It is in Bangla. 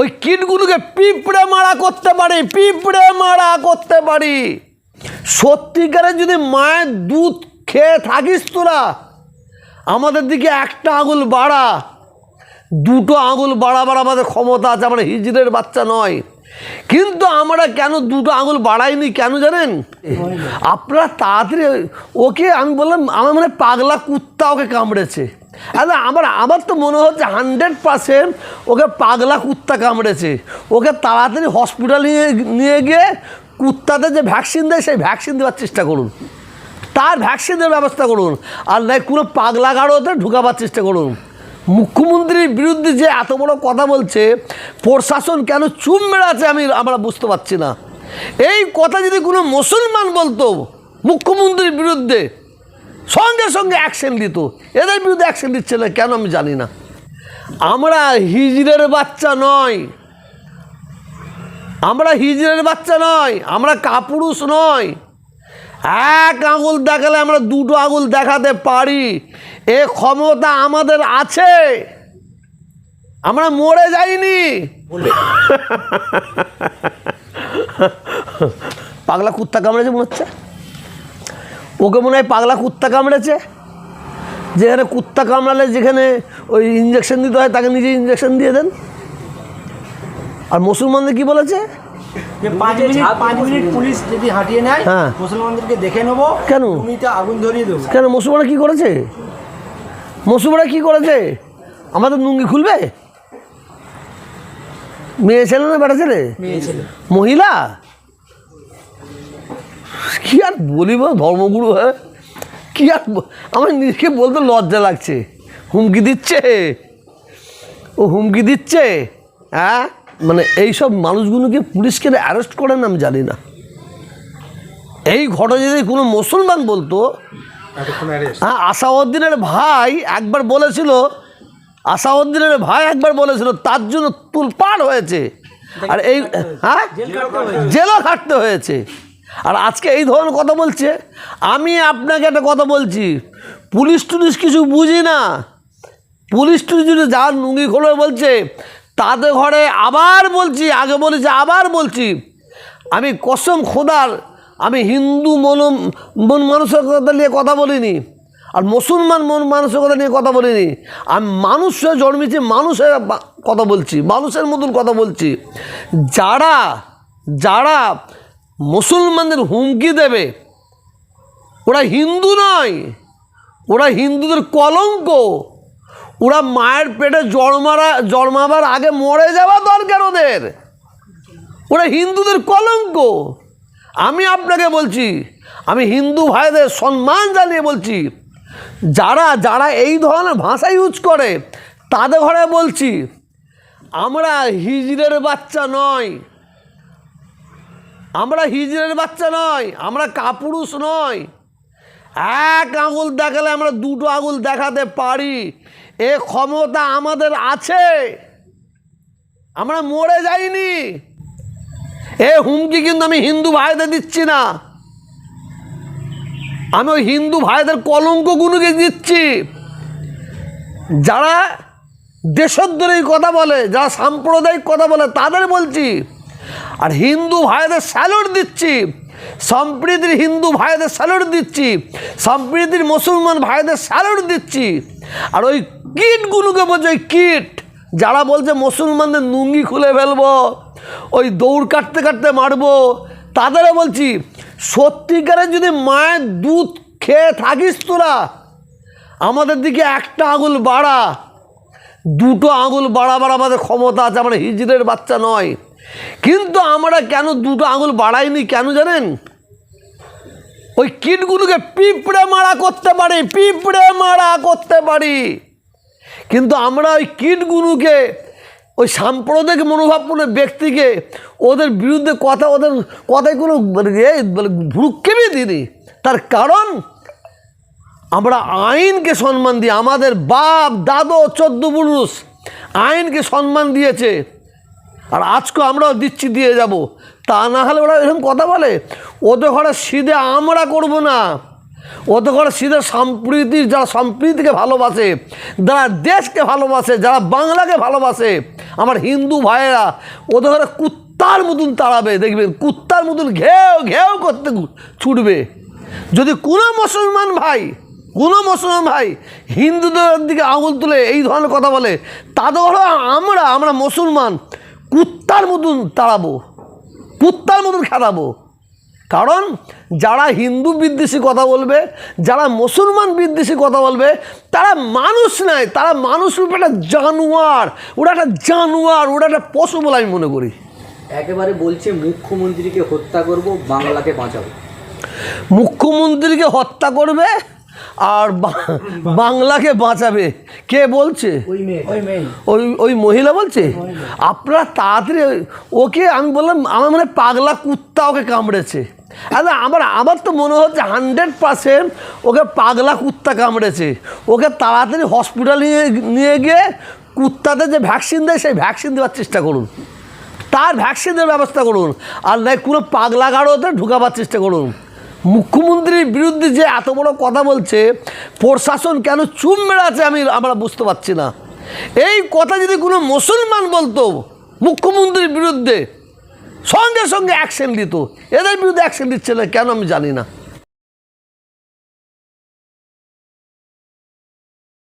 ওই কীটগুলোকে পিঁপড়ে মারা করতে পারি, পিঁপড়ে মারা করতে পারি। সত্যিকারে যদি মায়ের দুধ খেয়ে থাকিস তোরা, আমাদের দিকে একটা আঙুল বাড়া, দুটো আঙুল বাড়াবার আমাদের ক্ষমতা আছে, আমরা হিজড়ের বাচ্চা নয়। কিন্তু আমরা কেন দুটো আঙুল বাড়াইনি কেন জানেন? আপনারা তাড়াতাড়ি, ওকে আমি বললাম, আমার মানে পাগলা কুত্তা ওকে কামড়েছে। আরে আমার আমার তো মনে হচ্ছে হান্ড্রেড পার্সেন্ট ওকে পাগলা কুত্তা কামড়েছে। ওকে তাড়াতাড়ি হসপিটালে নিয়ে নিয়ে গিয়ে কুত্তাতে যে ভ্যাকসিন দেয়, সেই ভ্যাকসিন দেওয়ার চেষ্টা করুন। তার ভ্যাকসিনের ব্যবস্থা করুন। আর নাই, কোনো পাগলা গাড়োতে ঢুকাবার চেষ্টা করুন। মুখ্যমন্ত্রীর বিরুদ্ধে যে এত বড় কথা বলছে, প্রশাসন কেন চুম মেরে আছে আমি, আমরা বুঝতে পারছি না। এই কথা যদি কোনো মুসলমান বলতো, মুখ্যমন্ত্রীর বিরুদ্ধে সঙ্গে সঙ্গে অ্যাকশন দিত। এদের বিরুদ্ধে অ্যাকশন দিচ্ছে না, কেন আমি জানি না। আমরা হিজড়ের বাচ্চা নয়। আমরা হিজড়ের বাচ্চা নয়, আমরা কাপুরুষ নয়। এক আঙুল দেখালে আমরা দুটো আঙুল দেখাতে পারি। এ ক্ষমতা আমাদের আছে। আমরা মরে যাইনি। পাগলা কুত্তা কামড়েছে মনে হচ্ছে? ওকে মনে হয় পাগলা কুত্তা কামড়েছে? যেখানে কুত্তা কামড়ালে যেখানে ওই ইঞ্জেকশন দিতে হয় তাকে নিজে ইঞ্জেকশন দিয়ে দেন। আর মুসলমানদের কি বলেছে? হ্যাঁ। মুসলমানদেরকে দেখে নেব কেন? কেন? মুসলমানরা কি করেছে? মুসলমানরা কি করেছে? আমাদের লুঙ্গি খুলবে? মেয়ে ছেলে না বেটা ছেলে। মহিলা? কি আর বলি বলিব ধর্মগুরু হ্যাঁ? কী আর আমার নিজেকে বলতে লজ্জা লাগছে। হুমকি দিচ্ছে? ও হুমকি দিচ্ছে? হ্যাঁ? মানে এইসব মানুষগুলোকে পুলিশ কেন অ্যারেস্ট করেন আমি জানি না। এই ঘটনা যদি কোনো মুসলমান বলতো হ্যাঁ আসাউদ্দিনের ভাই একবার বলেছিল আসাউদ্দিনের ভাই একবার বলেছিল তার জন্য তুলপাড় হয়েছে। আর এই হ্যাঁ? জেলও খাটতে হয়েছে। আর আজকে এই ধরনের কথা বলছে। আমি আপনাকে একটা কথা বলছি। পুলিশ টুলিশ কিছু বুঝি না। পুলিশ টুলিশ যদি যার নুঙ্গি খোলে বলছে, তাদের ঘরে আবার বলছি, আগে বলেছি আবার বলছি, আমি কসম খোদার, আমি হিন্দু মন মন মানসিকতা নিয়ে কথা বলিনি, আর মুসলমান মন মানসিকতা নিয়ে কথা বলিনি, আমি মানুষ হয়ে জন্মেছি মানুষের কথা বলছি, মানুষের মতন কথা বলছি। যারা যারা মুসলমানদের হুমকি দেবে। ওরা হিন্দু নয়। ওরা হিন্দুদের কলঙ্ক। ওরা মায়ের পেটে জন্মারা জন্মাবার আগে মরে যাওয়া দরকার ওদের। ওরা হিন্দুদের কলঙ্ক। আমি আপনাকে বলছি, আমি হিন্দু ভাইদের সম্মান জানিয়ে বলছি, যারা যারা এই ধরনের ভাষা ইউজ করে, তাদের ঘরে বলছি, আমরা হিজড়ের বাচ্চা নয়। আমরা হিজড়ের বাচ্চা নয়, আমরা কাপুরুষ নয়। এক আঙুল দেখালে আমরা দুটো আঙুল দেখাতে পারি। এ ক্ষমতা আমাদের আছে। আমরা মরে যাইনি। এ হুমকি কিন্তু আমি হিন্দু ভাইদের দিচ্ছি না। আমি ওই হিন্দু ভাইদের কলঙ্কগুলোকে দিচ্ছি। যারা দেশদ্রোহী কথা বলে, যারা সাম্প্রদায়িক কথা বলে, তাদের বলছি আর হিন্দু ভাইদের স্যালুট দিচ্ছি। সম্প্রীতির হিন্দু ভাইদের স্যালুট দিচ্ছি। সম্প্রীতির মুসলমান ভাইদের স্যালুট দিচ্ছি। আর ওই কিটগুলোকে বলছে, ওই কিট, যারা বলছে মুসলমানদের নুঙ্গি খুলে ফেলব, ওই দৌড় কাটতে কাটতে মারবো, তাদেরও বলছি, সত্যিকারে যদি মায়ের দুধ খেয়ে থাকিস তোরা, আমাদের দিকে একটা আঙুল বাড়া, দুটো আঙুল বাড়াবার আমাদের ক্ষমতা আছে, আমরা হিজড়ের বাচ্চা নয়। কিন্তু আমরা কেন দুটো আঙুল বাড়াইনি কেন জানেন? ওই কীটগুলোকে পিঁপড়ে মারা করতে পারি, পিঁপড়ে মারা করতে পারি। কিন্তু আমরা ওই কীটগুলোকে, ওই সাম্প্রদায়িক মনোভাবপূর্ণ ব্যক্তিকে, ওদের বিরুদ্ধে কথা, ওদের কথায় কোনো মানে মানে ভ্রুক্ষেপই দিইনি। তার কারণ, আমরা আইনকে সম্মান দিই আমাদের বাপ, দাদু, চোদ্দ পুরুষ, আইনকে সম্মান দিয়েছে। আর আজকে আমরাও দিচ্ছি দিয়ে যাব। তা না হলে ওরা এরকম কথা বলে ওদের ঘরে সিধে আমরা করব না। ওদের ঘরে সিধে সম্প্রীতি, যারা সম্প্রীতিকে ভালোবাসে, যারা দেশকে ভালোবাসে, যারা বাংলাকে ভালোবাসে, আমার হিন্দু ভাইয়েরা ওদের ঘরে কুত্তার মতন তাড়াবে, দেখবেন, কুত্তার মতন ঘেউ ঘেউ করতে ছুটবে। যদি কোনো মুসলমান ভাই, কোনো মুসলমান ভাই হিন্দুদের দিকে আঙুল তুলে এই ধরনের কথা বলে তাদের আমরা আমরা মুসলমান কুত্তার মতন তাড়াবো কুত্তার মতন খেলাবো কারণ যারা হিন্দু বিদ্বেষী কথা বলবে যারা মুসলমান বিদ্বেষী কথা বলবে তারা মানুষ নয় তারা মানুষ রূপে একটা জানোয়ার ওরা একটা জানোয়ার ওরা একটা পশু বলে আমি মনে করি। একেবারে বলছে মুখ্যমন্ত্রীকে হত্যা করব বাংলাকে বাঁচাবো। মুখ্যমন্ত্রীকে হত্যা করবে আর বাংলাকে বাঁচাবে। কে বলছে? ওই ওই মেয়ে। ওই ওই মহিলা বলছে? আপনারা তাড়াতাড়ি ওকে আমি বললাম আমার মানে পাগলা কুত্তা ওকে কামড়েছে। আরে আমার আমার তো মনে হচ্ছে হান্ড্রেড পার্সেন্ট ওকে পাগলা কুত্তা কামড়েছে। ওকে তাড়াতাড়ি হসপিটাল নিয়ে নিয়ে গিয়ে কুত্তাতে যে ভ্যাকসিন দেয় সেই ভ্যাকসিন দেওয়ার চেষ্টা করুন। তার ভ্যাকসিনের ব্যবস্থা করুন। আর নাই কোনো পাগলা গাড়োতে ঢুকাবার চেষ্টা করুন। মুখ্যমন্ত্রীর বিরুদ্ধে যে এত বড় কথা বলছে, প্রশাসন কেন চুম বেড়াচ্ছে আমি, আমরা বুঝতে পারছি না। এই কথা যদি কোনো মুসলমান বলতো মুখ্যমন্ত্রীর বিরুদ্ধে, সঙ্গে সঙ্গে অ্যাকশন দিত। এদের বিরুদ্ধে অ্যাকশন দিচ্ছে না, কেন আমি জানি না।